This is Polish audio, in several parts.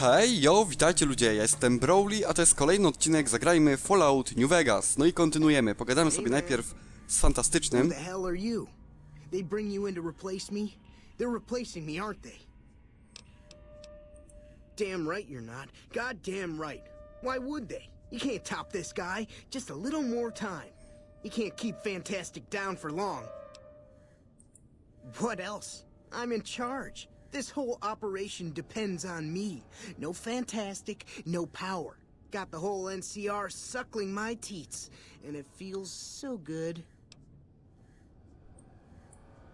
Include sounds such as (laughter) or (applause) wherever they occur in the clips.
Hej, yo, witajcie ludzie, ja jestem Browly, a to jest kolejny odcinek Zagrajmy Fallout New Vegas. No i kontynuujemy, pogadamy sobie najpierw z Fantastycznym. Damn right you're not. God damn right. Why would they? You can't top this guy. Just a little more time. You can't keep Fantastic down for long. What else? I'm in charge. This whole operation depends on me. No Fantastic, no power. Got the whole NCR suckling my teats, and it feels so good.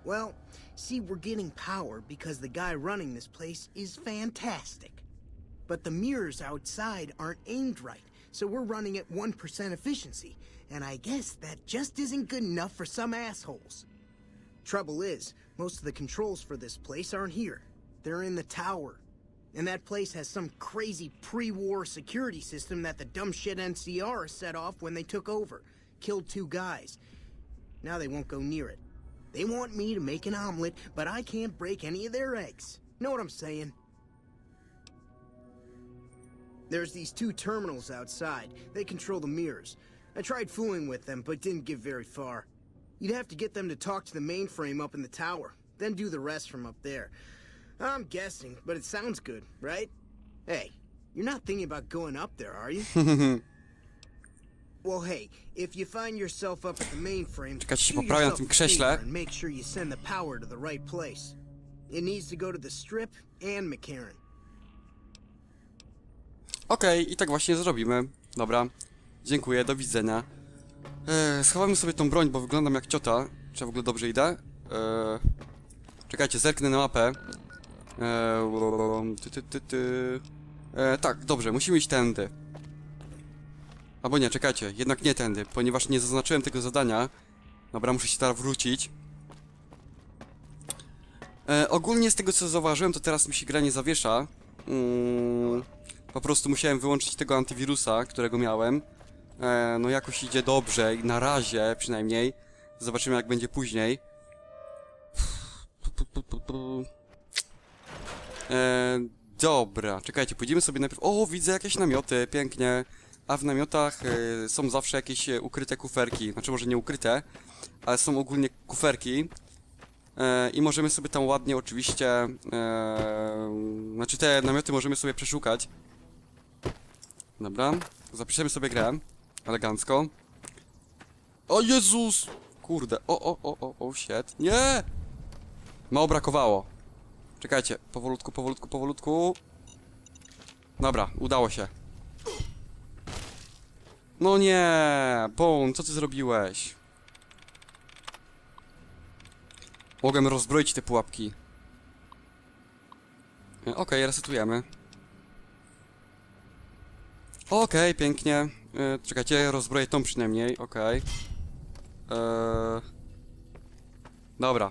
Well, see, we're getting power because the guy running this place is fantastic. But the mirrors outside aren't aimed right, so we're running at 1% efficiency, and I guess that just isn't good enough for some assholes. Trouble is, most of the controls for this place aren't here. They're in the tower. And that place has some crazy pre-war security system that the dumb shit NCR set off when they took over. Killed two guys. Now they won't go near it. They want me to make an omelet, but I can't break any of their eggs. Know what I'm saying? There's these two terminals outside. They control the mirrors. I tried fooling with them, but didn't get very far. You'd have to get them to talk to the mainframe up in the tower, then do the rest from up there. I'm guessing, but it sounds good, right? Hey, you're not thinking about going up there, are you? (laughs) well, hey, if you find yourself up at the mainframe, Czekajcie, się poprawię na tym krześle. and make sure you send the power to the right place. It needs to go to the Strip and McCarran. Okej, i tak właśnie zrobimy. Dobra, dziękuję, do widzenia. Eee, schowamy sobie tą broń, bo wyglądam jak ciota. Czy w ogóle dobrze idę? Eee, czekajcie, zerknę na mapę. Eee, ty, ty, ty, ty. Eee, tak, dobrze, musimy iść tędy. Albo nie, czekajcie, jednak nie tędy, ponieważ nie zaznaczyłem tego zadania. Dobra, muszę się teraz wrócić. E, ogólnie z tego co zauważyłem, to teraz mi się gra nie zawiesza. Mm, po prostu musiałem wyłączyć tego antywirusa, którego miałem. E, no jakoś idzie dobrze, na razie przynajmniej. Zobaczymy jak będzie później. E, dobra, czekajcie, pójdziemy sobie najpierw... O, widzę jakieś namioty, pięknie. A w namiotach e, są zawsze jakieś e, ukryte kuferki. Znaczy może nie ukryte, ale są ogólnie kuferki. E, I możemy sobie tam ładnie oczywiście, e, znaczy te namioty możemy sobie przeszukać. Dobra, zapiszemy sobie grę, elegancko. O Jezus! Kurde, o, o, o, o, o, shit, nie! Mało brakowało. Czekajcie, powolutku, powolutku, powolutku. Dobra, udało się. No nie, Bone, co ty zrobiłeś? Mogłem rozbroić te pułapki. E, Okej, resetujemy. Okej, pięknie. E, czekajcie, rozbroję tą przynajmniej, okej. Eee... Dobra.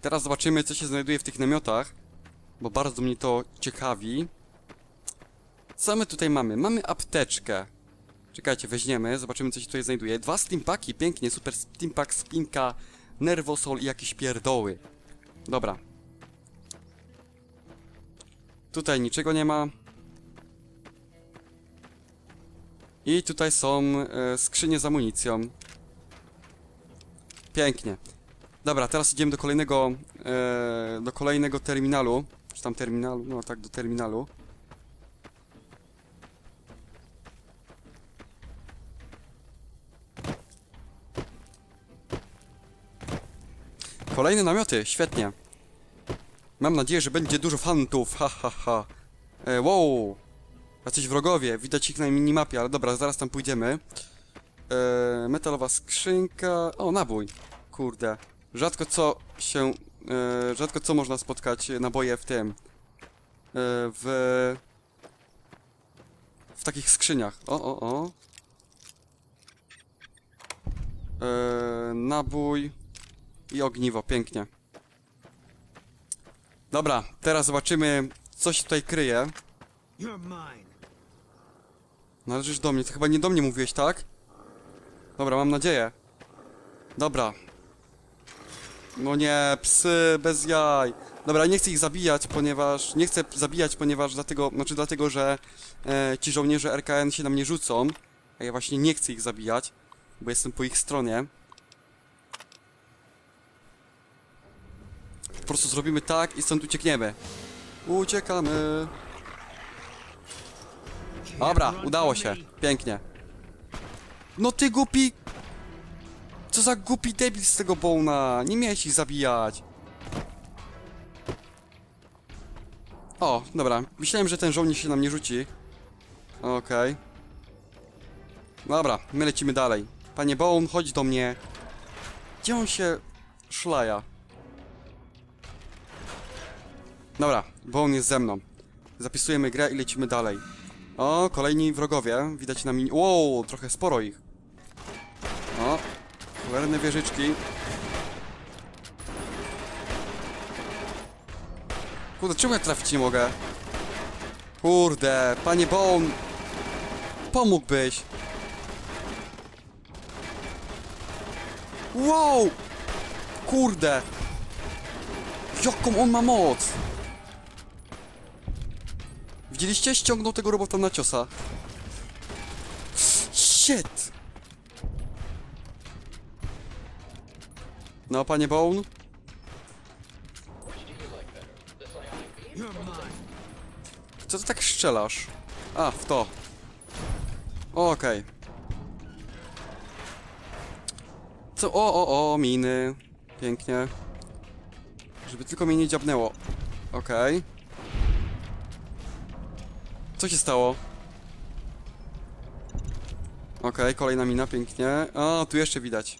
Teraz zobaczymy, co się znajduje w tych namiotach, bo bardzo mnie to ciekawi. Co my tutaj mamy? Mamy apteczkę. Czekajcie, weźmiemy, zobaczymy, co się tutaj znajduje. Dwa steampaki, pięknie, super steampack, spinka, nerwosol i jakieś pierdoły. Dobra. Tutaj niczego nie ma. I tutaj są e, skrzynie z amunicją. Pięknie. Dobra, teraz idziemy do kolejnego e, do kolejnego terminalu. Czy tam terminalu? No tak, do terminalu. Kolejne namioty, świetnie. Mam nadzieję, że będzie dużo fantów, ha ha ha. E, wow, jacyś wrogowie, widać ich na minimapie, ale dobra, zaraz tam pójdziemy. E, metalowa skrzynka, o nabój, kurde. Rzadko co się, e, rzadko co można spotkać naboje w tym, e, w, w takich skrzyniach. O, o, o. E, nabój. I ogniwo, pięknie. Dobra, teraz zobaczymy, co się tutaj kryje. You're mine. Należysz do mnie, chyba nie do mnie mówiłeś, tak? Dobra, mam nadzieję. Dobra. No nie, psy, bez jaj. Dobra, nie chcę ich zabijać, ponieważ... Nie chcę zabijać, ponieważ dlatego... Znaczy dlatego, że e, ci żołnierze RKN się na mnie rzucą. A ja właśnie nie chcę ich zabijać, bo jestem po ich stronie. Po prostu zrobimy tak i stąd uciekniemy. Uciekamy. Dobra, udało się. Pięknie. No ty głupi... Co za głupi debil z tego Bona. Nie miałeś ich zabijać. O, dobra. Myślałem, że ten żołnierz się na mnie rzuci. Okej. Dobra, my lecimy dalej. Panie Bone, chodź do mnie. Gdzie on się szlaja? Dobra, Bone jest ze mną. Zapisujemy grę i lecimy dalej. O, kolejni wrogowie. Widać na mini... Wow, trochę sporo ich. O, cholerne wieżyczki. Kurde, czemu ja trafić nie mogę? Kurde, panie Bone. Pomógłbyś. Wow! Kurde! Jaką on ma moc! Widzieliście? Ściągnął tego robota na ciosa. Shit! No, panie Bone? Co ty tak strzelasz? A, w to. Okej. Co? O, o, o, miny. Pięknie. Żeby tylko mnie nie dziabnęło. Okej. Co się stało? Okej, kolejna mina, pięknie. A, tu jeszcze widać.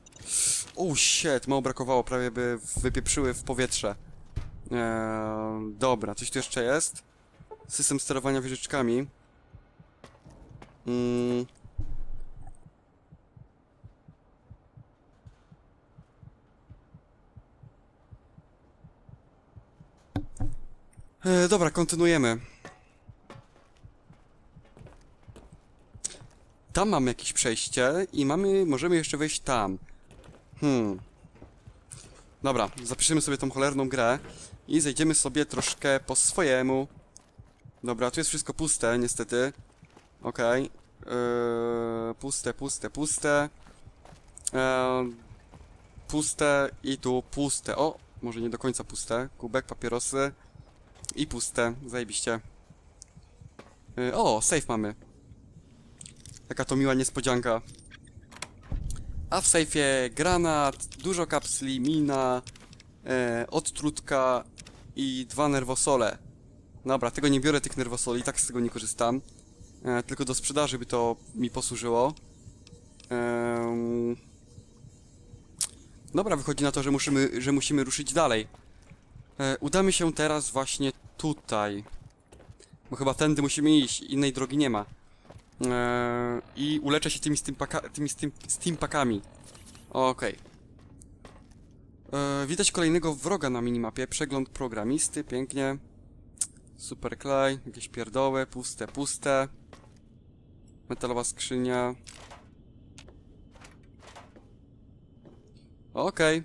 O, shit, mało brakowało, prawie by wypieprzyły w powietrze. Eee, dobra, coś tu jeszcze jest? System sterowania wieżyczkami. Mm. E, dobra, kontynuujemy. Tam mamy jakieś przejście i mamy, możemy jeszcze wejść tam. Hmm. Dobra, zapiszemy sobie tą cholerną grę i zejdziemy sobie troszkę po swojemu. Dobra, tu jest wszystko puste, niestety. Okej. Yy, puste, puste, puste. Eee, puste i tu puste. O, może nie do końca puste. Kubek, papierosy. I puste, zajebiście. Yy, o, safe mamy. Taka to miła niespodzianka. A w sejfie granat, dużo kapsli, mina, e, odtrutka i dwa nerwosole. Dobra, tego nie biorę, tych nerwosoli, tak z tego nie korzystam. E, tylko do sprzedaży by to mi posłużyło. Ehm... Dobra, wychodzi na to, że musimy, że musimy ruszyć dalej. E, udamy się teraz właśnie tutaj. Bo chyba tędy musimy iść, innej drogi nie ma. Eee, I uleczę się tymi steampaka, tymi steam, steampakami. Okej. Eee, widać kolejnego wroga na minimapie. Przegląd programisty, pięknie. Super klej, jakieś pierdoły, puste, puste. Metalowa skrzynia. Okej.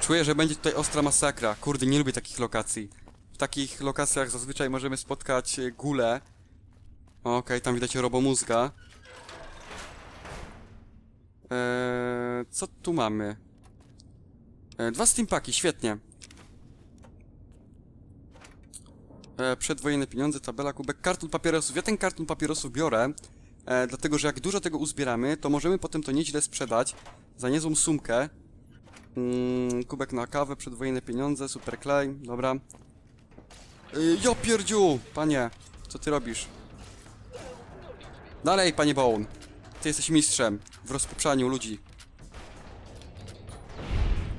Czuję, że będzie tutaj ostra masakra. Kurde, nie lubię takich lokacji. W takich lokacjach zazwyczaj możemy spotkać e, gule. Okej, tam widać robomózga. Eee, co tu mamy? E, dwa steampaki, świetnie. E, przedwojenne pieniądze, tabela, kubek, karton papierosów. Ja ten karton papierosów biorę, e, dlatego że jak dużo tego uzbieramy, to możemy potem to nieźle sprzedać za niezłą sumkę. Mm, kubek na kawę, przedwojenne pieniądze, super klej, dobra. Y, pierdziu! Panie, co ty robisz? Dalej, panie Bone. Ty jesteś mistrzem w rozpieprzaniu ludzi.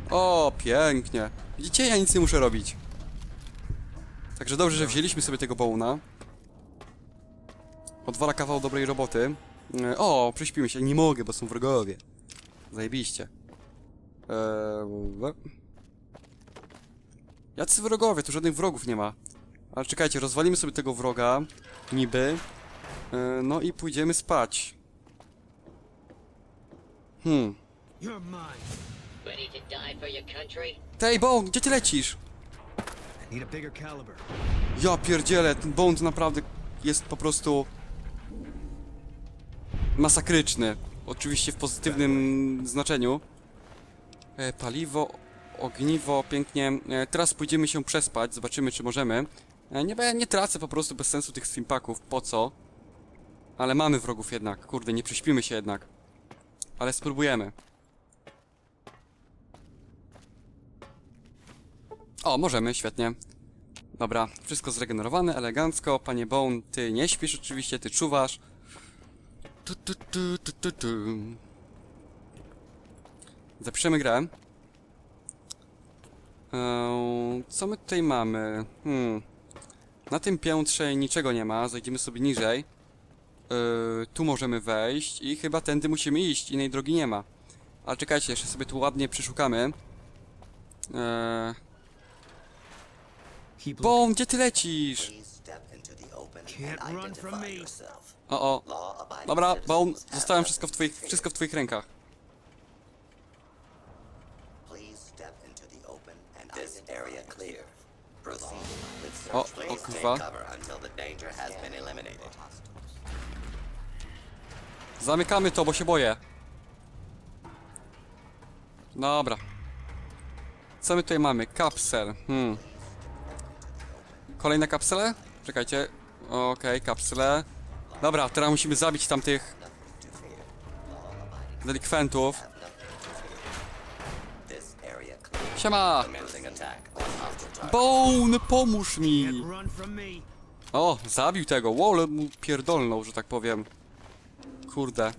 O, pięknie. Widzicie, ja nic nie muszę robić. Także dobrze, że wzięliśmy sobie tego Bone'a. Odwala kawał dobrej roboty. E, O, prześpimy się. Nie mogę, bo są wrogowie. Zajebiście. Eee... Jacy wrogowie? Tu żadnych wrogów nie ma. Ale czekajcie, rozwalimy sobie tego wroga, niby. E, no i pójdziemy spać. Hmm. Tej, Bone, gdzie ty lecisz? Ja pierdzielę, ten Bone naprawdę jest po prostu... Masakryczny. Oczywiście w pozytywnym znaczeniu. E, paliwo, ogniwo, pięknie. E, teraz pójdziemy się przespać, zobaczymy czy możemy. E, nie, nie tracę po prostu bez sensu tych streampaków, po co? Ale mamy wrogów jednak, kurde, nie prześpimy się jednak. Ale spróbujemy. O, możemy, świetnie. Dobra, wszystko zregenerowane, elegancko. Panie Bone, ty nie śpisz oczywiście, ty czuwasz. Tu, tu, tu, tu, tu, tu. Zapiszemy grę. Eee, co my tutaj mamy? Hmm. Na tym piętrze niczego nie ma, zejdziemy sobie niżej. Eee, tu możemy wejść i chyba tędy musimy iść, innej drogi nie ma. Ale czekajcie, jeszcze sobie tu ładnie przeszukamy. Eee, looking. Bone, gdzie ty lecisz? O, o. Dobra, zostawiam nothing wszystko w twoich, wszystko w twoich rękach. Please step into the open and this area clear. O, o eliminated. Zamykamy to, bo się boję. Dobra. Co my tutaj mamy? Kapsel. Hmm. Kolejne kapsele? Czekajcie. Okej, kapsle. Dobra, teraz musimy zabić tamtych delikwentów. Siema! Bone, pomóż mi! O, zabił tego. Wow, mu pierdolnął, że tak powiem. Kurde.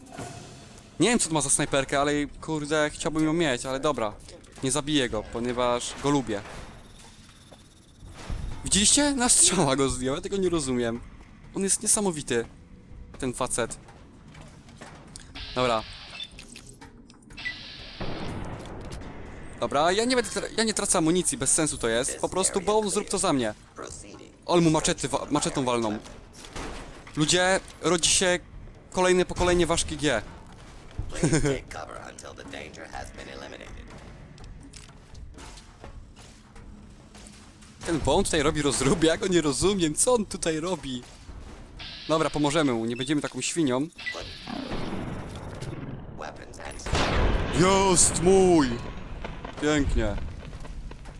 Nie wiem, co to ma za snajperkę, ale kurde, chciałbym ją mieć, ale dobra. Nie zabiję go, ponieważ go lubię. Widzieliście? Na strzała go zdjął, ja tego nie rozumiem. On jest niesamowity, ten facet. Dobra. Dobra, ja nie będę, ja nie tracę amunicji, bez sensu to jest. Po prostu, bo zrób to za mnie. On mu maczety, wa- maczetą walną. Ludzie, rodzi się kolejne pokolenie ważki G. (laughs) Ten Bone tutaj robi rozróbie, ja go nie rozumiem, co on tutaj robi? Dobra, pomożemy mu, nie będziemy taką świnią. Jest mój! Pięknie.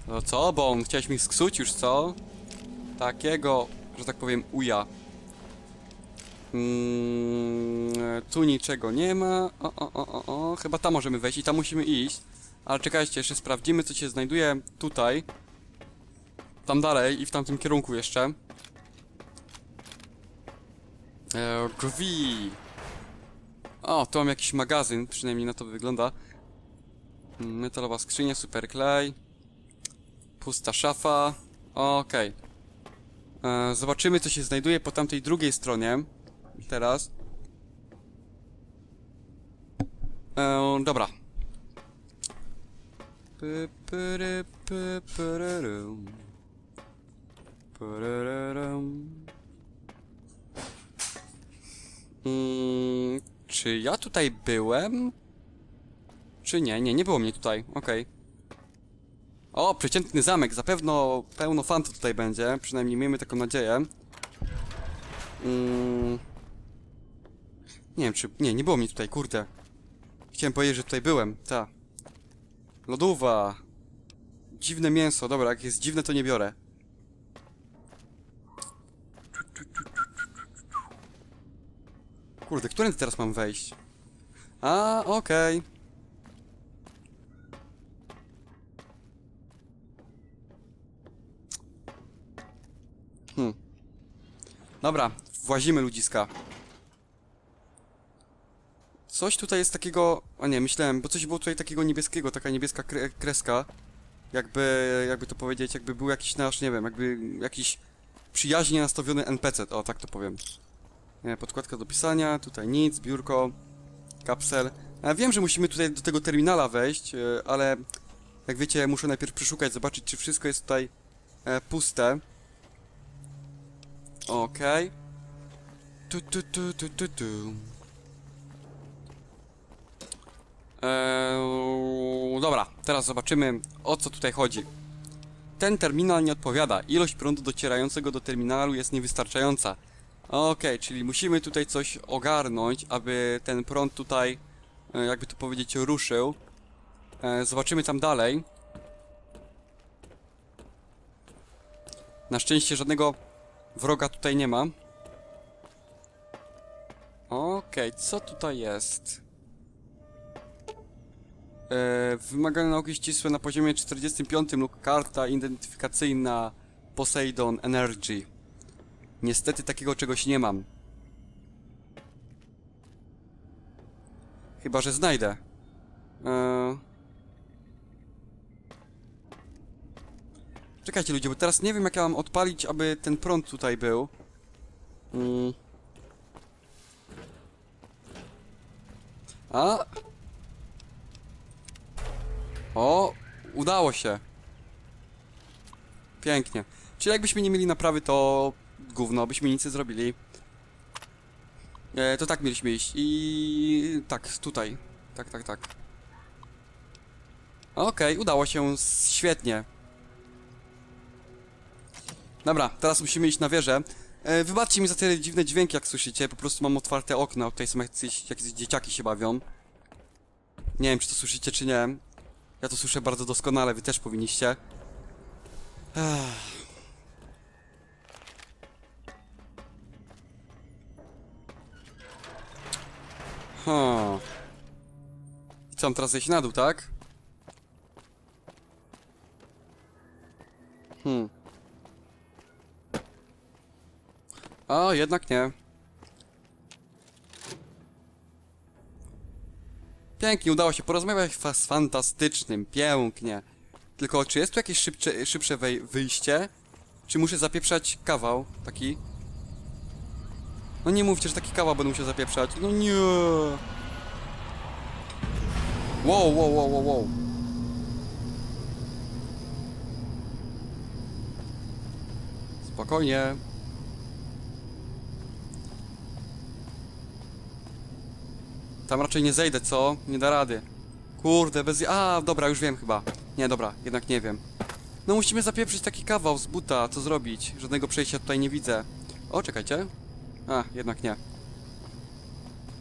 No co, Bone, chciałeś mi sksuć już, co? Takiego, że tak powiem, uja. Mm, tu niczego nie ma. O, o, o, o, o, chyba tam możemy wejść i tam musimy iść. Ale czekajcie, jeszcze sprawdzimy, co się znajduje tutaj. Tam dalej i w tamtym kierunku jeszcze. E, drzwi. O, tu mam jakiś magazyn, przynajmniej na to wygląda. Metalowa skrzynia, super klej. Pusta szafa. Okej. E, Zobaczymy, co się znajduje po tamtej drugiej stronie. Teraz. E, dobra. Mm, czy ja tutaj byłem? Czy nie? Nie, nie było mnie tutaj. Okej. O, przeciętny zamek. Zapewne pełno fantów tutaj będzie. Przynajmniej miejmy taką nadzieję. Mm. Nie wiem, czy... Nie, nie było mnie tutaj, kurde. Chciałem powiedzieć, że tutaj byłem. Ta. Lodówa. Dziwne mięso. Dobra, jak jest dziwne, to nie biorę. Kurde, którędy teraz mam wejść? A, okej. Dobra, włazimy ludziska. Coś tutaj jest takiego... A nie, myślałem, bo coś było tutaj takiego niebieskiego, taka niebieska kre kreska. Jakby, jakby to powiedzieć, jakby był jakiś nasz, nie wiem, jakby jakiś przyjaźnie nastawiony NPC, o tak to powiem. Nie, podkładka do pisania, tutaj nic, biurko, kapsel. Ja wiem, że musimy tutaj do tego terminala wejść, e, ale jak wiecie, muszę najpierw przeszukać, zobaczyć, czy wszystko jest tutaj e, puste. Okej. Tu, tu, tu, tu, tu, tu. Eee, dobra, teraz zobaczymy o co tutaj chodzi. Ten terminal nie odpowiada. Ilość prądu docierającego do terminalu jest niewystarczająca. Okej, czyli musimy tutaj coś ogarnąć, aby ten prąd tutaj, e, jakby to powiedzieć, ruszył. E, zobaczymy tam dalej. Na szczęście żadnego wroga tutaj nie ma. Okej, co tutaj jest? E, wymagane nauki ścisłe na poziomie 45 lub karta identyfikacyjna Poseidon Energy. Niestety takiego czegoś nie mam. Chyba, że znajdę. E... Czekajcie ludzie, bo teraz nie wiem jak ja mam odpalić, aby ten prąd tutaj był. Mm. A? O, udało się. Pięknie. Czyli jakbyśmy nie mieli naprawy, to gówno, byśmy nic nie zrobili. E, to tak mieliśmy iść. I tak, tutaj. Tak, tak, tak. Okej, udało się. Świetnie. Dobra, teraz musimy iść na wieżę. E, wybaczcie mi za te dziwne dźwięki, jak słyszycie. Po prostu mam otwarte okna. Tutaj są jakieś, jakieś dzieciaki się bawią. Nie wiem, czy to słyszycie, czy nie. Ja to słyszę bardzo doskonale, wy też powinniście. Ech. Ha. I co, mam teraz zejść na dół, tak? Jednak nie. Pięknie, udało się porozmawiać z fantastycznym, pięknie. Tylko czy jest tu jakieś szybcze, szybsze wyjście? Czy muszę zapieprzać kawał taki? No nie mówcie, że taki kawał będę musiał zapieprzać. No nie. Wow, wow, wow, wow, wow. Spokojnie. Tam raczej nie zejdę, co? Nie da rady. Kurde, bez... A, dobra, już wiem chyba. Nie, dobra, jednak nie wiem. No musimy zapieprzyć taki kawał z buta, co zrobić? Żadnego przejścia tutaj nie widzę. O, czekajcie. A, jednak nie.